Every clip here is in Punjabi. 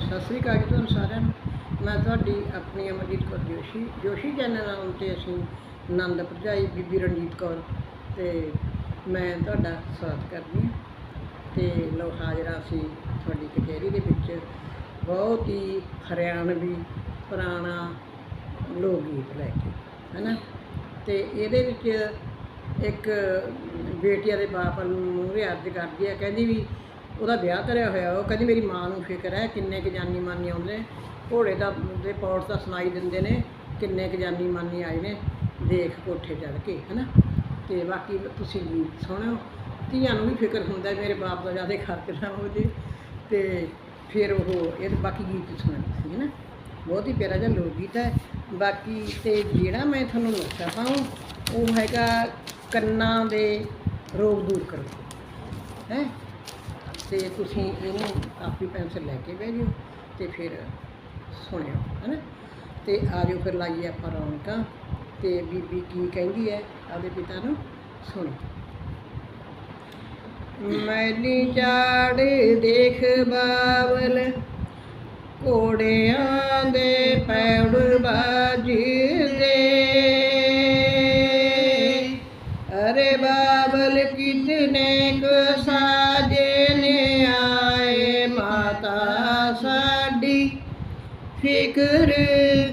ਸਤਿ ਸ੍ਰੀ ਅਕਾਲ ਜੀ ਤੁਹਾਨੂੰ ਸਾਰਿਆਂ ਨੂੰ। ਮੈਂ ਤੁਹਾਡੀ ਆਪਣੀ ਅਮਰਜੀਤ ਕੌਰ ਜੋਸ਼ੀ। ਜੋਸ਼ੀ ਚੈਨਲ ਨਾਮ ਤੇ ਅਸੀਂ ਆਨੰਦ ਭਰਜਾਈ, ਬੀਬੀ ਰਣਜੀਤ ਕੌਰ ਤੇ ਮੈਂ ਤੁਹਾਡਾ ਸਵਾਗਤ ਕਰਦੀ ਹਾਂ। ਤੇ ਲੋ ਹਾਜ਼ਰਾ ਸੀ ਤੁਹਾਡੀ ਕਚਹਿਰੀ ਦੇ ਵਿੱਚ। ਬਹੁਤ ਹੀ ਹਰਿਆਣਵੀ, ਪੁਰਾਣਾ ਲੋਕ ਗੀਤ ਲੈ ਕੇ, ਹੈਨਾ? ਤੇ ਇਹਦੇ ਵਿੱਚ ਇੱਕ ਬੇਟੀਆਂ ਦੇ ਬਾਪ ਨੂੰ ਮੂਹਰੇ ਅਰਜ਼ ਕਰਦੀ ਹੈ ਕਹਿੰਦੀ ਵੀ ਉਹਦਾ ਵਿਆਹ ਕਰਿਆ ਹੋਇਆ, ਉਹ ਕਹਿੰਦੀ ਮੇਰੀ ਮਾਂ ਨੂੰ ਫਿਕਰ ਹੈ ਕਿੰਨੇ ਕੁ ਜਾਨੀ ਮਾਨੀ ਆਉਂਦੇ ਨੇ। ਘੋੜੇ ਦਾ, ਦੇ ਪੌੜਸ ਦਾ ਸੁਣਾਈ ਦਿੰਦੇ ਨੇ ਕਿੰਨੇ ਕੁ ਜਾਨੀ ਮਾਨੀ ਆਏ ਨੇ, ਦੇਖ ਕੋਠੇ ਚੜ੍ਹ ਕੇ, ਹੈਨਾ। ਤੇ ਬਾਕੀ ਤੁਸੀਂ ਗੀਤ ਸੁਣਿਓ, ਧੀਆਂ ਨੂੰ ਵੀ ਫਿਕਰ ਹੁੰਦਾ ਮੇਰੇ ਬਾਪ ਦਾ ਜ਼ਿਆਦਾ ਖਰਚ ਨਾ ਹੋ ਜੇ। ਤੇ ਫਿਰ ਉਹ, ਇਹ ਬਾਕੀ ਗੀਤ ਸੁਣਾਉਂਦੇ ਸੀ ਹੈਨਾ। ਬਹੁਤ ਹੀ ਪਿਆਰਾ ਜਿਹਾ ਲੋਕ ਗੀਤ ਹੈ। ਬਾਕੀ ਤੇ ਜਿਹੜਾ ਮੈਂ ਤੁਹਾਨੂੰ ਨੁਕਤਾ ਪਾਉਂ ਉਹ ਹੈਗਾ ਕੰਨਾਂ ਦੇ ਰੋਗ ਦੂਰ ਕਰੋ, ਹੈ। ਤੇ ਤੁਸੀਂ ਇਹਨੂੰ ਕਾਪੀ ਪੈਨਸਲ ਲੈ ਕੇ ਬਹਿ ਜਾਓ ਤੇ ਫਿਰ ਸੁਣਿਓ, ਹੈਨਾ? ਤੇ ਆਜੋ ਫਿਰ ਲਾਈਏ ਆਪਾਂ ਰੌਣਕਾਂ ਤੇ ਬੀਬੀ ਕੀ ਕਹਿੰਦੀ ਹੈ, ਆਪਦੇ ਪਿਤਾ ਨੂੰ ਸੁਣੋ। ਮੈਲੀ ਚਾੜ ਦੇਖ ਬਾਵਲ, ਘੋੜਿਆਂ ਦੇ ਪੈੜ ਬਾਜੀ ਸਾਡੀ ਫਿਕਰ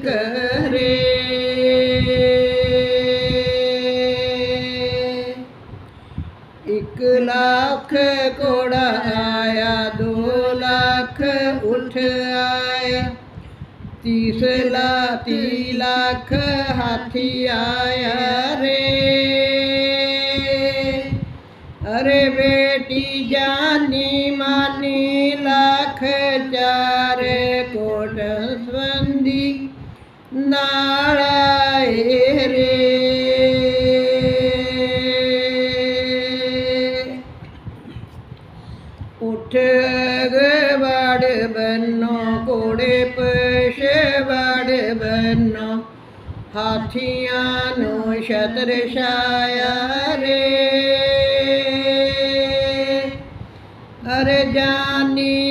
ਕਰੇ। ਇੱਕ ਲੱਖ ਕੋੜਾ ਆਇਆ, ਦੋ ਲੱਖ ਉਠ ਆਇਆ। ਤੀਸ ਤੀ ਲੱਖ ਹਾਥੀ ਆਇਆ ਰੇ। ਚਾਰ ਕੋਟ ਸੰਬੰਧੀ ਨਾਲ ਰੇ ਉਠ ਗਵੜ ਬੰਨੋ ਕੋੜੇ ਪਸ਼ਵੜ ਬੰਨੋ, ਹਾਥੀਆਂ ਨੂੰ ਛਤਰ ਛਾਇਆ ਰੇ ਅਰੇ ਜਾਨੀ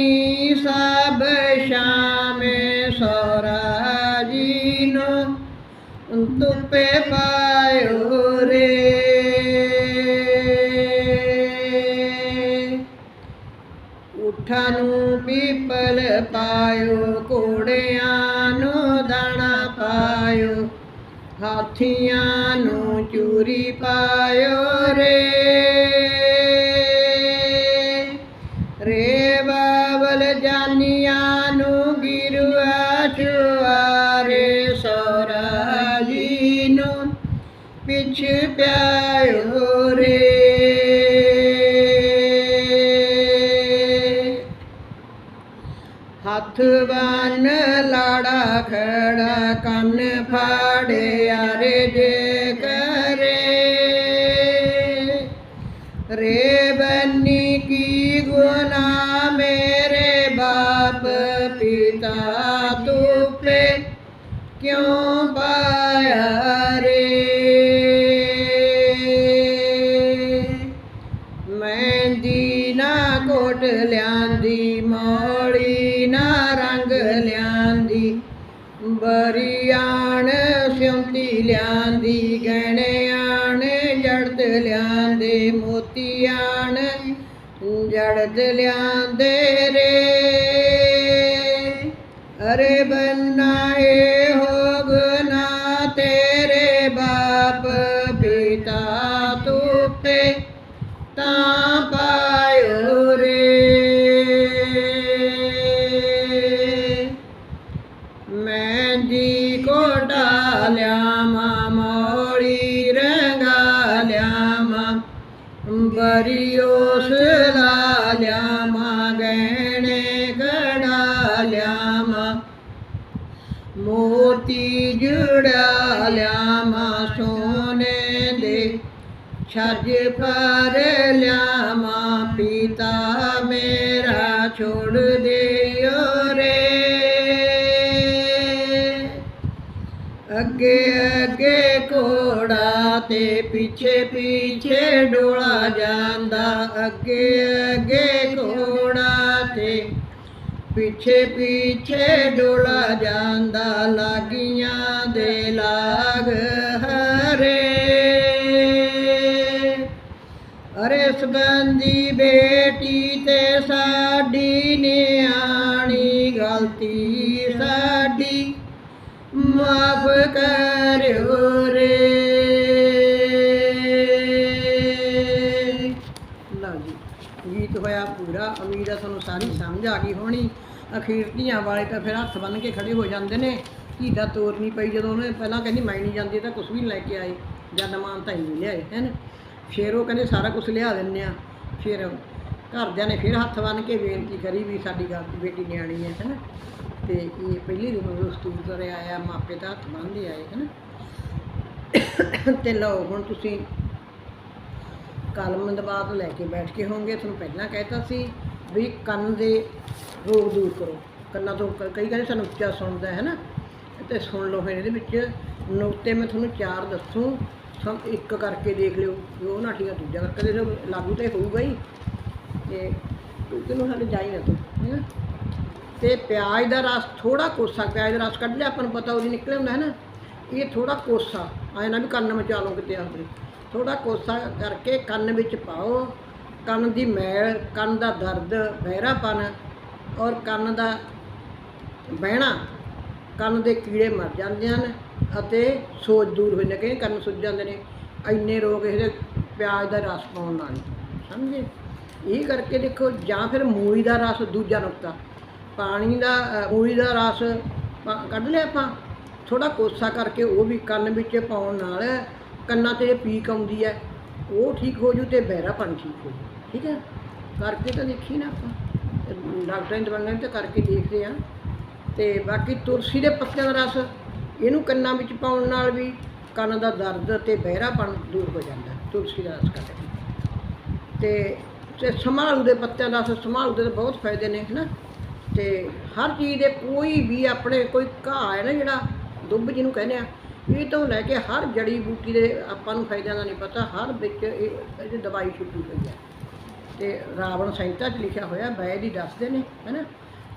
ਮਾਨੀ ਸਭ ਸ਼ਾਮ ਸੋਰਾ ਜੀ ਨੂੰ ਤੁਪੇ ਪਾਇਓ ਰੇ। ਉਠਾਂ ਨੂੰ ਪੀਪਲ ਪਾਇਓ, ਘੋੜਿਆਂ ਨੂੰ ਦਾਣਾ ਪਾਇਓ, ਹਾਥੀਆਂ ਨੂੰ ਚੂਰੀ ਪਾਇਓ ਰੇ। ਜਾਨੀਆਂ ਨੂੰ ਗਿਰਵਾ ਚੁਆਰੇ ਸੋਰਾ ਜੀ ਨੂੰ ਪਿੱਛ ਪਿਆਇਓ ਰੇ ਹੱਥ ਬੰਨ ਲਾੜਾ ਖੜਾ ਕੰਨ ਫਾੜਿਆ ਰੇ ਜੇ ਪਿਤਾ ਤੁਪੇ ਕਿਉਂ ਪਾਇਆ ਰੇ? ਮਹਿੰਦੀ ਨਾ ਕੋਟ ਲਿਆਂਦੀ, ਮੋੜੀ ਨਾ ਰੰਗ ਲਿਆਂਦੀ, ਬਰੀਆਣ ਸਿਉਂਤੀ ਲਿਆਂਦੀ, ਗਹਿਣਿਆਣ ਜੜਤ ਲਿਆਂਦੇ, ਮੋਤੀਆਣ ਜੜਤ ਲਿਆਂਦੇ ਗਹਿਣੇ ਗੜਾ ਲਿਆ ਮੋਤੀ ਜੁੜਾ ਲਿਆਵਾਂ ਸੋਨੇ ਦੇ, ਛੱਜ ਪਰ ਲਿਆਵਾਂ, ਪਿਤਾ ਮੇਰਾ ਛੋੜ ਦਿਓ ਰੇ। ਅੱਗੇ ਅੱਗੇ ਘੋੜਾ ਤੇ ਪਿੱਛੇ ਪਿੱਛੇ ਡੋਲਾ ਜਾਂਦਾ, ਅੱਗੇ ਅੱਗੇ ਪਿੱਛੇ ਪਿੱਛੇ ਡੋਲਾ ਜਾਂਦਾ, ਲਾਗੀਆਂ ਦੇ ਲਾਗ ਹਰੇ। ਅਰੇ ਸਬੰਦੀ ਬੇਟੀ ਤੇ ਸਾਡੀ ਨਿਆਣੀ, ਗਲਤੀ ਸਾਡੀ, ਮਾਫ ਕਰਿਓ ਰੇ। ਉਮੀਦ ਆ ਤੁਹਾਨੂੰ ਸਾਰੀ ਸਮਝ ਆ ਗਈ ਹੋਣੀ। ਅਖੀਰ ਧੀਆਂ ਵਾਲੇ ਤਾਂ ਫਿਰ ਹੱਥ ਬੰਨ ਕੇ ਖੜੇ ਹੋ ਜਾਂਦੇ ਨੇ। ਧੀ ਦਾ ਤੋਰ ਨਹੀਂ ਪਈ। ਜਦੋਂ ਉਹਨੇ ਪਹਿਲਾਂ ਕਹਿੰਦੀ ਮੈਂ ਨਹੀਂ ਜਾਂਦੀ ਤਾਂ ਕੁਝ ਵੀ ਨੀ ਲੈ ਕੇ ਆਏ। ਜਦ ਮਾਨ ਤਾਂ ਹੀ ਨਹੀਂ ਲਿਆਏ, ਹੈ ਨਾ। ਫਿਰ ਉਹ ਕਹਿੰਦੇ ਸਾਰਾ ਕੁਝ ਲਿਆ ਦਿੰਦੇ ਆ ਫਿਰ ਘਰਦਿਆਂ ਨੇ ਫਿਰ ਹੱਥ ਬੰਨ ਕੇ ਬੇਨਤੀ ਕਰੀ ਵੀ ਸਾਡੀ ਗੱਲ ਬੇਟੀ ਨਿਆਣੀ ਹੈ ਹੈ ਨਾ। ਤੇ ਇਹ ਪਹਿਲੀ ਦਿਨ ਉਹ ਸਤੂਰ ਕਰੇ ਆਇਆ, ਮਾਪੇ ਦਾ ਹੱਥ ਬੰਨ੍ਹਦੇ ਆਏ, ਹੈ ਨਾ। ਤੇ ਲਓ, ਹੁਣ ਤੁਸੀਂ ਕਲਮ ਦਬਾਅ ਲੈ ਕੇ ਬੈਠ ਕੇ ਹੋਵੋਗੇ। ਤੁਹਾਨੂੰ ਪਹਿਲਾਂ ਕਹਿਤਾ ਸੀ ਵੀ ਕੰਨ ਦੇ ਰੋਗ ਦੂਰ ਕਰੋ। ਕੰਨਾਂ ਤੋਂ ਕਈ ਕਹਿੰਦੇ ਸਾਨੂੰ ਉੱਚਾ ਸੁਣਦਾ ਹੈ ਨਾ। ਤੇ ਸੁਣ ਲਓ ਫਿਰ ਇਹਦੇ ਵਿੱਚ। ਨੁਕਤੇ ਮੈਂ ਤੁਹਾਨੂੰ ਚਾਰ ਦੱਸੂ। ਸਭ ਇੱਕ ਕਰਕੇ ਦੇਖ ਲਿਓ। ਵੀ ਉਹ ਨਾ ਠੀਕ ਆ, ਦੂਜਾ ਕਰਕੇ ਦੇਖ ਲਿਓ। ਲਾਗੂ ਤੇ ਹੋਊਗਾ ਹੀ। ਤੇ ਕਿਉਂਕਿ ਨੂੰ ਸਾਡੇ ਜਾਈ ਨਾ ਤੂੰ ਹੈ ਨਾ ਤੇ ਪਿਆਜ਼ ਦਾ ਰਸ ਥੋੜਾ ਕੋਸਾ, ਪਿਆਜ਼ ਦਾ ਰਸ ਕੱਢ ਲਿਆ, ਆਪਾਂ ਨੂੰ ਪਤਾ ਉਹਦੀ ਨਿਕਲਿਆ ਹੁੰਦਾ ਹੈ ਨਾ। ਇਹ ਥੋੜਾ ਕੋਸਾ ਆਏ ਨਾ ਵੀ ਕੰਨ ਮਚਾ ਲਓ ਕਿਤੇ ਆਪਣੇ। ਥੋੜਾ ਕੋਸਾ ਕਰਕੇ ਕੰਨ ਵਿੱਚ ਪਾਓ। ਕੰਨ ਦੀ ਮੈਲ, ਕੰਨ ਦਾ ਦਰਦ ਬਹਿਰਾਪਨ ਔਰ ਕੰਨ ਦਾ ਬਹਿਣਾ ਕੰਨ ਦੇ ਕੀੜੇ ਮਰ ਜਾਂਦੇ ਹਨ ਅਤੇ ਸੋਜ ਦੂਰ ਹੋ ਜਾਂਦੇ ਕੰਨ ਸੁੱਜ ਜਾਂਦੇ ਨੇ। ਇੰਨੇ ਰੋਗ ਇਹਦੇ ਪਿਆਜ਼ ਦਾ ਰਸ ਪਾਉਣ ਨਾਲ। ਹੀ। ਸਮਝੇ? ਇਹ ਕਰਕੇ ਦੇਖੋ, ਜਾਂ ਫਿਰ ਮੂਲੀ ਦਾ ਰਸ ਦੂਜਾ ਨੁਕਤਾ। ਪਾਣੀ ਦਾ ਮੂਲੀ ਦਾ ਰਸ ਪਾ- ਕੱਢ ਲਿਆ ਆਪਾਂ। ਥੋੜਾ ਕੋਸਾ ਕਰਕੇ ਉਹ ਵੀ ਕੰਨ ਵਿੱਚ ਪਾਉਣ ਨਾਲ ਕੰਨਾਂ ਤੇ ਪੀਕ ਆਉਂਦੀ ਹੈ। ਉਹ ਠੀਕ ਹੋ ਜੂ ਤੇ ਬਹਿਰਾਪਨ ਠੀਕ ਹੋ ਜੂ। ਠੀਕ ਹੈ? ਕਰਕੇ ਤਾਂ ਦੇਖੀ ਨਾ ਆਪਾਂ। ਡਾਕਟਰਾਂ ਦੀ ਦਵਾਈਆਂ ਵੀ ਤਾਂ ਕਰਕੇ ਦੇਖਦੇ ਆ ਤੇ ਬਾਕੀ ਤੁਲਸੀ ਦੇ ਪੱਤਿਆਂ ਦਾ ਰਸ, ਇਹਨੂੰ ਕੰਨਾਂ ਵਿੱਚ ਪਾਉਣ ਨਾਲ ਵੀ ਕੰਨ ਦਾ ਦਰਦ ਤੇ ਬਹਿਰਾਪਣ ਦੂਰ ਹੋ ਜਾਂਦਾ, ਤੁਲਸੀ ਦਾ ਰਸ ਕਰਕੇ। ਕੇ ਤੇ ਤੇ ਸੰਭਾਲੂ ਦੇ ਪੱਤਿਆਂ ਦਾ ਰਸ, ਸੰਭਾਲੂ ਦੇ ਬਹੁਤ ਫਾਇਦੇ ਨੇ, ਹਨਾ? ਤੇ ਹਰ ਚੀਜ਼ ਦੇ ਕੋਈ ਵੀ ਆਪਣੇ ਕੋਈ ਘਾਹ ਹੈ ਨਾ ਜਿਹੜਾ, ਦੁੱਬ ਜਿਹਨੂੰ ਕਹਿੰਦੇ ਆ, ਇਹ ਤੋਂ ਲੈ ਕੇ ਹਰ ਜੜੀ ਬੂਟੀ ਦੇ ਆਪਾਂ ਨੂੰ ਫਾਇਦਿਆਂ ਦਾ ਨਹੀਂ ਪਤਾ, ਹਰ ਵਿੱਚ ਇਹ ਇਹਦੀ ਦਵਾਈ ਛੁੱਟੀ ਹੋਈ ਹੈ। ਤੇ ਰਾਵਣ ਸੰਹਿਤਾ 'ਚ ਲਿਖਿਆ ਹੋਇਆ ਵੈਦ ਹੀ ਦੱਸਦੇ ਨੇ, ਹੈਨਾ?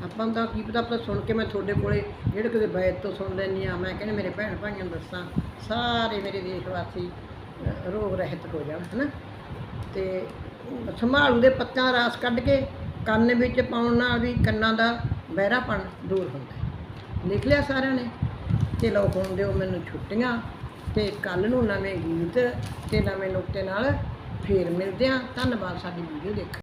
ਆਪਾਂ ਨੂੰ ਤਾਂ ਕੀ ਪਤਾ, ਆਪਾਂ ਸੁਣ ਕੇ ਮੈਂ ਤੁਹਾਡੇ ਕੋਲੇ ਜਿਹੜੇ ਕਿਤੇ ਵੈਦ ਤੋਂ ਸੁਣ ਲੈਂਦੀ ਆ ਮੈਂ ਕਹਿੰਦੇ ਮੇਰੇ ਭੈਣ ਭਾਈਆਂ ਨੂੰ ਦੱਸਾਂ, ਸਾਰੇ ਮੇਰੇ ਦੇਸ਼ ਵਾਸੀ ਰੋਗ ਰਹਿਤ ਹੋ ਜਾਣ, ਹੈਨਾ? ਤੇ ਸੰਭਾਲੂ ਦੇ ਪੱਤਿਆਂ ਦਾ ਰਸ ਕੱਢ ਕੇ ਕੰਨ ਵਿੱਚ ਪਾਉਣ ਨਾਲ ਵੀ ਕੰਨਾਂ ਦਾ ਬਹਿਰਾਪਣ ਦੂਰ ਹੁੰਦਾ ਲਿਖ ਲਿਆ ਸਾਰਿਆਂ ਨੇ, ਤੇ ਲਓ ਹੁਣ ਦਿਓ ਮੈਨੂੰ ਛੁੱਟੀਆਂ, ਤੇ ਕੱਲ ਨੂੰ ਨਵੇਂ ਗੀਤ ਤੇ ਨਵੇਂ ਨੁਕਤੇ ਨਾਲ ਫੇਰ ਮਿਲਦੇ ਹਾਂ। ਧੰਨਵਾਦ ਸਾਡੀ ਵੀਡੀਓ ਦੇਖ।